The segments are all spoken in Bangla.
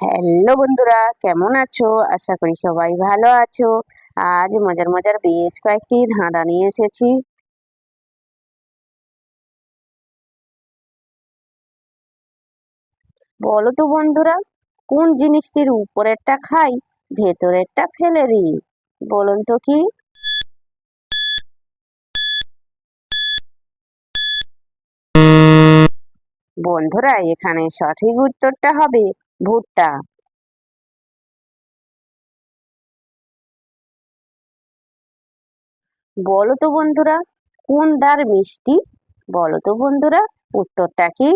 হ্যালো বন্ধুরা, কেমন আছো? আশা করি সবাই ভালো আছো। আজ মজার মজার বেশ কয়েকটি ধাঁধা নিয়ে এসেছি। বলো তো বন্ধুরা, কোন জিনিসটির উপরেরটা খাই, ভেতরেরটা ফেলে দিই? বলুন তো কি? বন্ধুরা, এখানে সঠিক উত্তরটা হবে ভুট্টা। বলো তো বন্ধুরা, কোন দার মিষ্টি? বলো তো বন্ধুরা, উত্তরটা কি?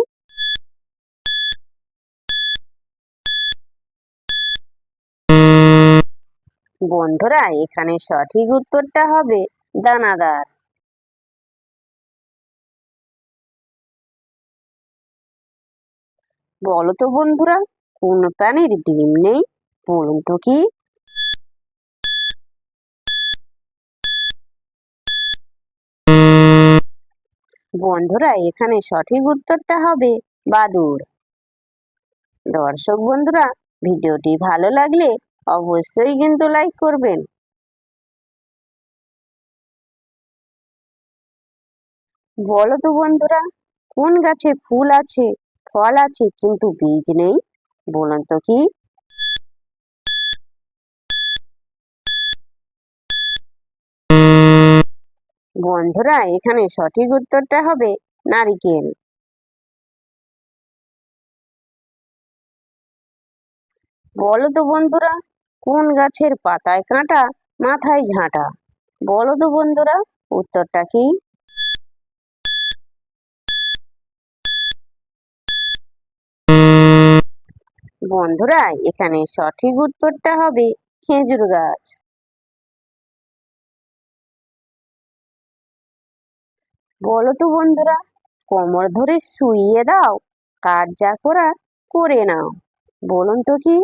বন্ধুরা, এখানে সঠিক উত্তরটা হবে দানাদার। বলো তো বন্ধুরা কোন প্রাণীর ডিম নেই বলুন তো কি? বন্ধুরা, এখানে সঠিক উত্তরটা হবে বাদুড়। দর্শক বন্ধুরা, ভিডিওটি ভালো লাগলে অবশ্যই কিন্তু লাইক করবেন। বলো তো বন্ধুরা, কোন গাছে ফুল আছে, ফল আছে, কিন্তু বীজ নেই? বলুন তো কি? বন্ধুরা, এখানে সঠিক উত্তরটা হবে নারিকেল। বলো তো বন্ধুরা, কোন গাছের পাতায় কাঁটা, মাথায় ঝাঁটা? বলো তো বন্ধুরা, উত্তরটা কি? বন্ধুরা, এখানে সঠিক উত্তরটা হবে খেজুর গাছ। বলো তো বন্ধুরা, কোমর ধরে শুইয়ে দাও কার যা করা করে নাও, বলুন তো কি?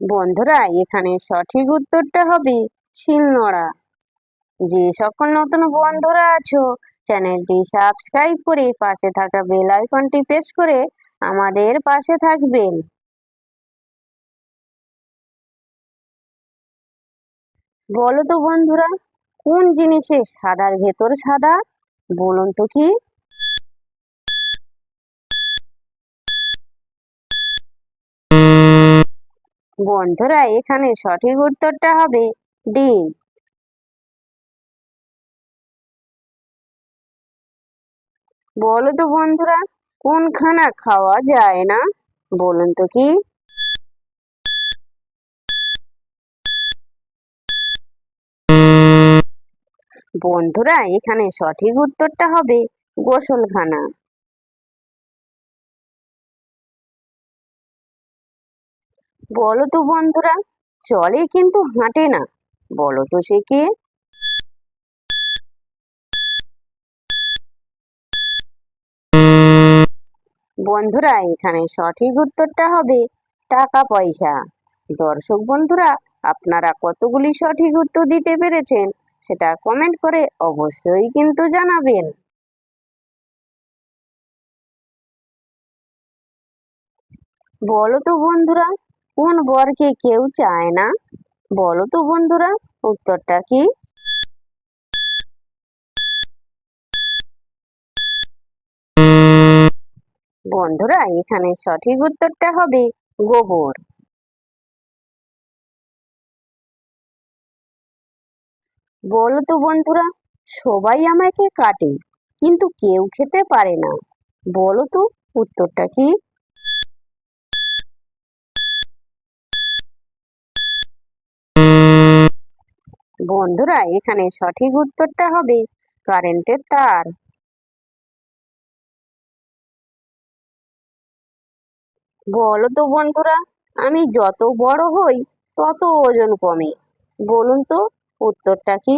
বন্ধুরা, এখানে সঠিক উত্তরটা হবে শিলনোড়া। যে সকল নতুন বন্ধুরা আছো চ্যানেলটি সাবস্ক্রাইব করে পাশে থাকা বেল আইকনটি প্রেস করে আমাদের পাশে থাকবেন। বলো তো বন্ধুরা, কোন জিনিসের সাদার ভেতর সাদা? বলুন তো কি? বন্ধুরা, এখানে সঠিক উত্তরটা হবে ডিম। বলো তো বন্ধুরা কোন খানা খাওয়া যায় না? বলুন তো কি? বন্ধুরা, এখানে সঠিক উত্তরটা হবে গোসলখানা। বলো তো বন্ধুরা, চলে কিন্তু হাঁটে না। বলো তো সে কে? বন্ধুরা, এখানে সঠিক উত্তরটা হবে টাকা পয়সা। দর্শক বন্ধুরা, আপনারা কতগুলি সঠিক উত্তর দিতে পেরেছেন সেটা কমেন্ট করে অবশ্যই কিন্তু জানাবেন। বলো তো বন্ধুরা, কোন বরকে কেউ চায় না? বলো তো বন্ধুরা, উত্তরটা কি? বন্ধুরা, এখানে সঠিক উত্তরটা হবে গোবর। বলো তো বন্ধুরা, সবাই আমাকে কাটে, কিন্তু কেউ খেতে পারে না। বলো তো, উত্তরটা কি? বন্ধুরা, এখানে সঠিক উত্তরটা হবে কারেন্টের তার। বলো তো বন্ধুরা, আমি যত বড় হই তত ওজন কমে। বলুন তো উত্তরটা কি?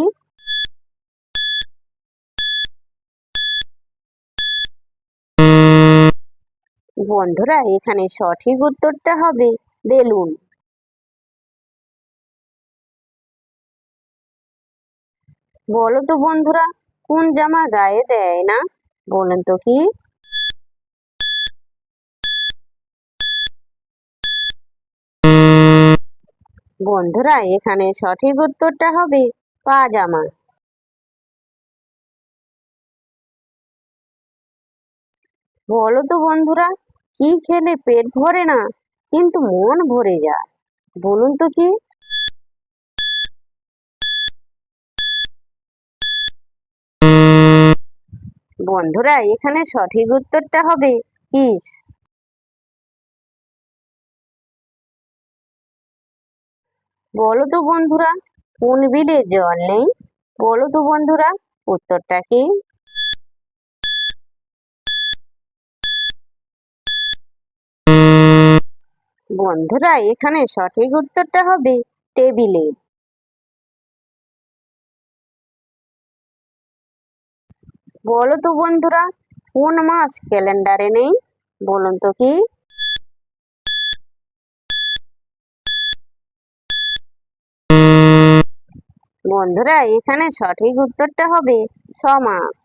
বন্ধুরা, এখানে সঠিক উত্তরটা হবে বেলুন। বলো তো বন্ধুরা, কোন জামা গায়ে দেয় না? বলুন তো কি? বন্ধুরা, এখানে সঠিক উত্তরটা হবে পাজামা। বলো তো বন্ধুরা, কি খেলে পেট ভরে না, কিন্তু মন ভরে যায়? বলুন তো কি? বন্ধুরা, এখানে সঠিক উত্তরটা হবে কিস বলো তো বন্ধুরা, কোন বিলে জল নেই? বলো তো বন্ধুরা, উত্তরটা কি? বন্ধুরা, এখানে সঠিক উত্তরটা হবে টেবিলে। বলো তো বন্ধুরা, কোন মাস ক্যালেন্ডারে নেই? বলুন তো কি? বন্ধুরা, এখানে সঠিক উত্তরটা হবে ছমাস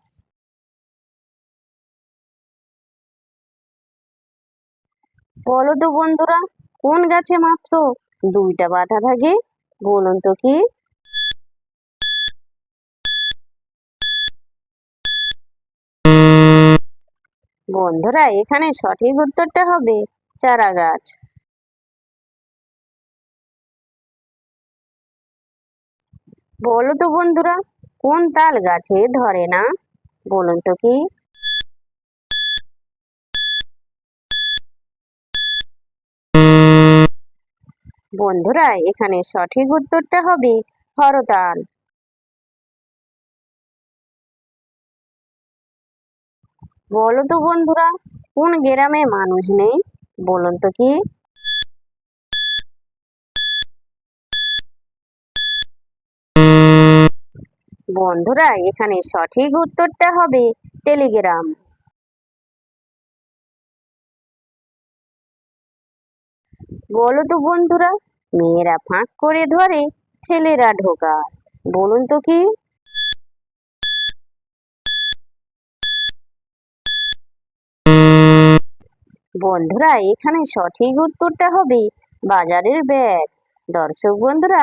বলো তো বন্ধুরা, কোন গাছে মাত্র দুইটা পাতা থাকে? বলুন তো কি? বন্ধুরা, এখানে সঠিক উত্তরটা হবে চারা গাছ বলো তো বন্ধুরা, কোন তাল গাছে ধরে না? বলুন তো কি? বন্ধুরা, এখানে সঠিক উত্তরটা হবে হরতাল। বলো তো বন্ধুরা, কোন গ্রামে মানুষ নেই? বলুন তো কি? বন্ধুরা, এখানে সঠিক উত্তরটা হবে টেলিগ্রাম। বলো তো বন্ধুরা, মেয়েরা ফাঁক করে ধরে, ছেলেরা ঢোকায় বলুন তো কি? বন্ধুরা, এখানে সঠিক উত্তরটা হবে বাজারের ব্যাগ। দর্শক বন্ধুরা